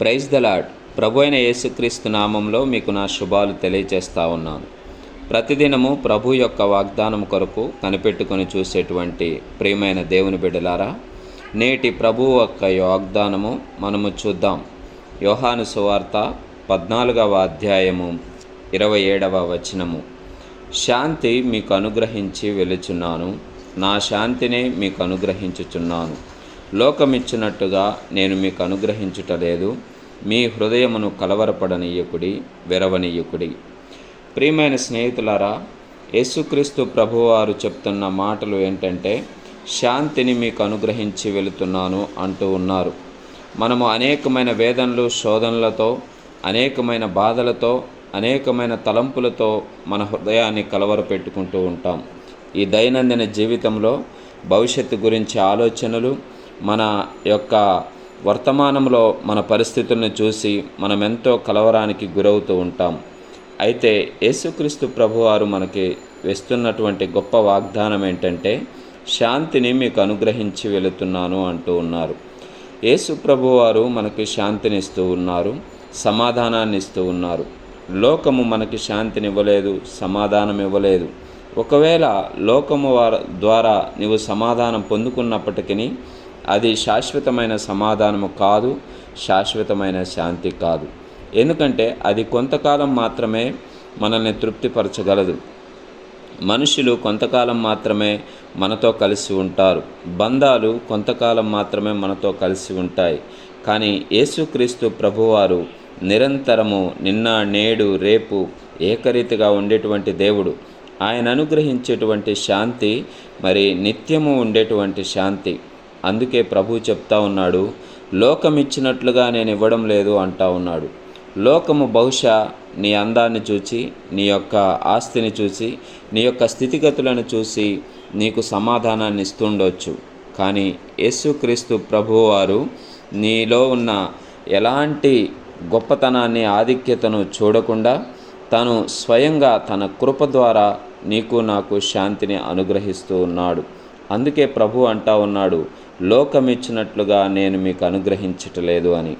Praise the lord ప్రభు అయిన యేసుక్రీస్తు నామంలో మీకు నా శుభాలు తెలియజేస్తా ఉన్నాను. ప్రతిదినము ప్రభు యొక్క వాగ్దానం కొరకు కనిపెట్టుకొని చూసేటువంటి ప్రియమైన దేవుని బిడ్డలారా నేటి ప్రభు యొక్క వాగ్దానము మనము చూద్దాం. యోహాను సువార్త పద్నాలుగవ అధ్యాయము ఇరవై ఏడవ వచనము. శాంతి మీకు అనుగ్రహించి వెలుచున్నాను. నా శాంతినే మీకు అనుగ్రహించుచున్నాను. లోకమిచ్చినట్టుగా నేను మీకు అనుగ్రహించుటలేదు మీ హృదయమును కలవరపడనీయకుడి వెరవనీయకుడి. ప్రియమైన స్నేహితులారా యేసుక్రీస్తు ప్రభువారు చెప్తున్న మాటలు ఏంటంటే శాంతిని మీకు అనుగ్రహించి వెళుతున్నాను అంటూ ఉన్నారు. మనము అనేకమైన వేదనలు శోధనలతో అనేకమైన బాధలతో అనేకమైన తలంపులతో మన హృదయాన్ని కలవరపెట్టుకుంటూ ఉంటాం. ఈ దైనందిన జీవితంలో భవిష్యత్తు గురించి ఆలోచనలు మన యొక్క వర్తమానంలో మన పరిస్థితులను చూసి మనం ఎంతో కలవరానికి గురవుతూ ఉంటాం. అయితే యేసుక్రీస్తు ప్రభువారు మనకి వేస్తున్నటువంటి గొప్ప వాగ్దానం ఏంటంటే శాంతిని మీకు అనుగ్రహించి వెళుతున్నాను అంటూ ఉన్నారు. యేసు ప్రభువారు మనకి శాంతిని ఇస్తూ ఉన్నారు సమాధానాన్ని ఇస్తూ ఉన్నారు. లోకము మనకి శాంతిని ఇవ్వలేదు సమాధానం ఇవ్వలేదు ఒకవేళ లోకము వారు ద్వారా నీవు సమాధానం పొందుకున్నప్పటికీ అది శాశ్వతమైన సమాధానము కాదు శాశ్వతమైన శాంతి కాదు. ఎందుకంటే అది కొంతకాలం మాత్రమే మనల్ని తృప్తిపరచగలదు. మనుషులు కొంతకాలం మాత్రమే మనతో కలిసి ఉంటారు. బంధాలు కొంతకాలం మాత్రమే మనతో కలిసి ఉంటాయి. కానీ యేసుక్రీస్తు ప్రభువారు నిరంతరము నిన్న నేడు రేపు ఏకరీతిగా ఉండేటువంటి దేవుడు. ఆయన అనుగ్రహించేటువంటి శాంతి మరి నిత్యము ఉండేటువంటి శాంతి. అందుకే ప్రభు చెప్తా ఉన్నాడు లోకం ఇచ్చినట్లుగా నేను ఇవ్వడం లేదు అంటా ఉన్నాడు. లోకము బహుశా నీ అందాన్ని చూచి నీ యొక్క ఆస్తిని చూసి నీ యొక్క స్థితిగతులను చూసి నీకు సమాధానాన్ని ఇస్తుండొచ్చు. కానీ యేసుక్రీస్తు ప్రభువారు నీలో ఉన్న ఎలాంటి గొప్పతనాన్ని ఆధిక్యతను చూడకుండా తను స్వయంగా తన కృప ద్వారా నీకు నాకు శాంతిని అనుగ్రహిస్తూ ఉన్నాడు. అందుకే ప్రభు అంటా ఉన్నాడు లోకమిచ్చినట్లుగా నేను మీకు అనుగ్రహించటలేదు అని.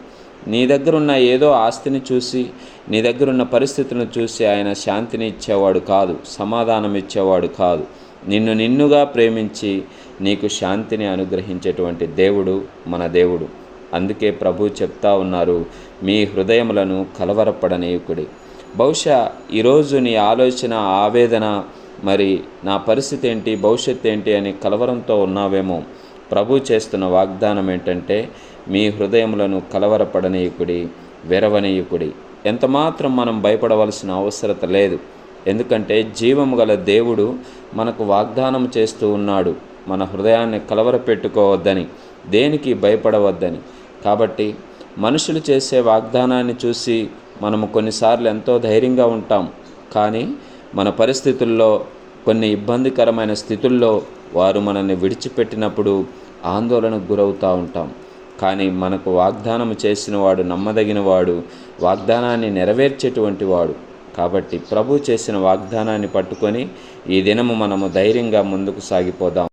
నీ దగ్గరున్న ఏదో ఆస్తిని చూసి నీ దగ్గరున్న పరిస్థితులను చూసి ఆయన శాంతిని ఇచ్చేవాడు కాదు సమాధానం ఇచ్చేవాడు కాదు. నిన్ను నిన్నుగా ప్రేమించి నీకు శాంతిని అనుగ్రహించేటువంటి దేవుడు మన దేవుడు. అందుకే ప్రభు చెప్తా ఉన్నారు మీ హృదయములను కలవరపడనీయుకుడి. బహుశా ఈరోజు నీ ఆలోచన ఆవేదన మరి నా పరిస్థితి ఏంటి? భవిష్యత్ ఏంటి? అని కలవరంతో ఉన్నావేమో ప్రభు చేస్తున్న వాగ్దానం ఏంటంటే మీ హృదయములను కలవరపడనీయకుడి వెరవనీయకుడి. ఎంతమాత్రం మనం భయపడవలసిన అవసరత లేదు. ఎందుకంటే జీవము గల దేవుడు మనకు వాగ్దానం చేస్తూ ఉన్నాడు. మన హృదయాన్ని కలవరపెట్టుకోవద్దని దేనికి భయపడవద్దని. కాబట్టి మనుషులు చేసే వాగ్దానాన్ని చూసి మనము కొన్నిసార్లు ఎంతో ధైర్యంగా ఉంటాం. కానీ మన పరిస్థితుల్లో కొన్ని ఇబ్బందికరమైన స్థితుల్లో వారు మనల్ని విడిచిపెట్టినప్పుడు ఆందోళనకు గురవుతూ ఉంటాం. కానీ మనకు వాగ్దానం చేసిన వాడు నమ్మదగిన వాడు వాగ్దానాన్ని నెరవేర్చేటువంటి వాడు. కాబట్టి ప్రభు చేసిన వాగ్దానాన్ని పట్టుకొని ఈ దినము మనము ధైర్యంగా ముందుకు సాగిపోదాం.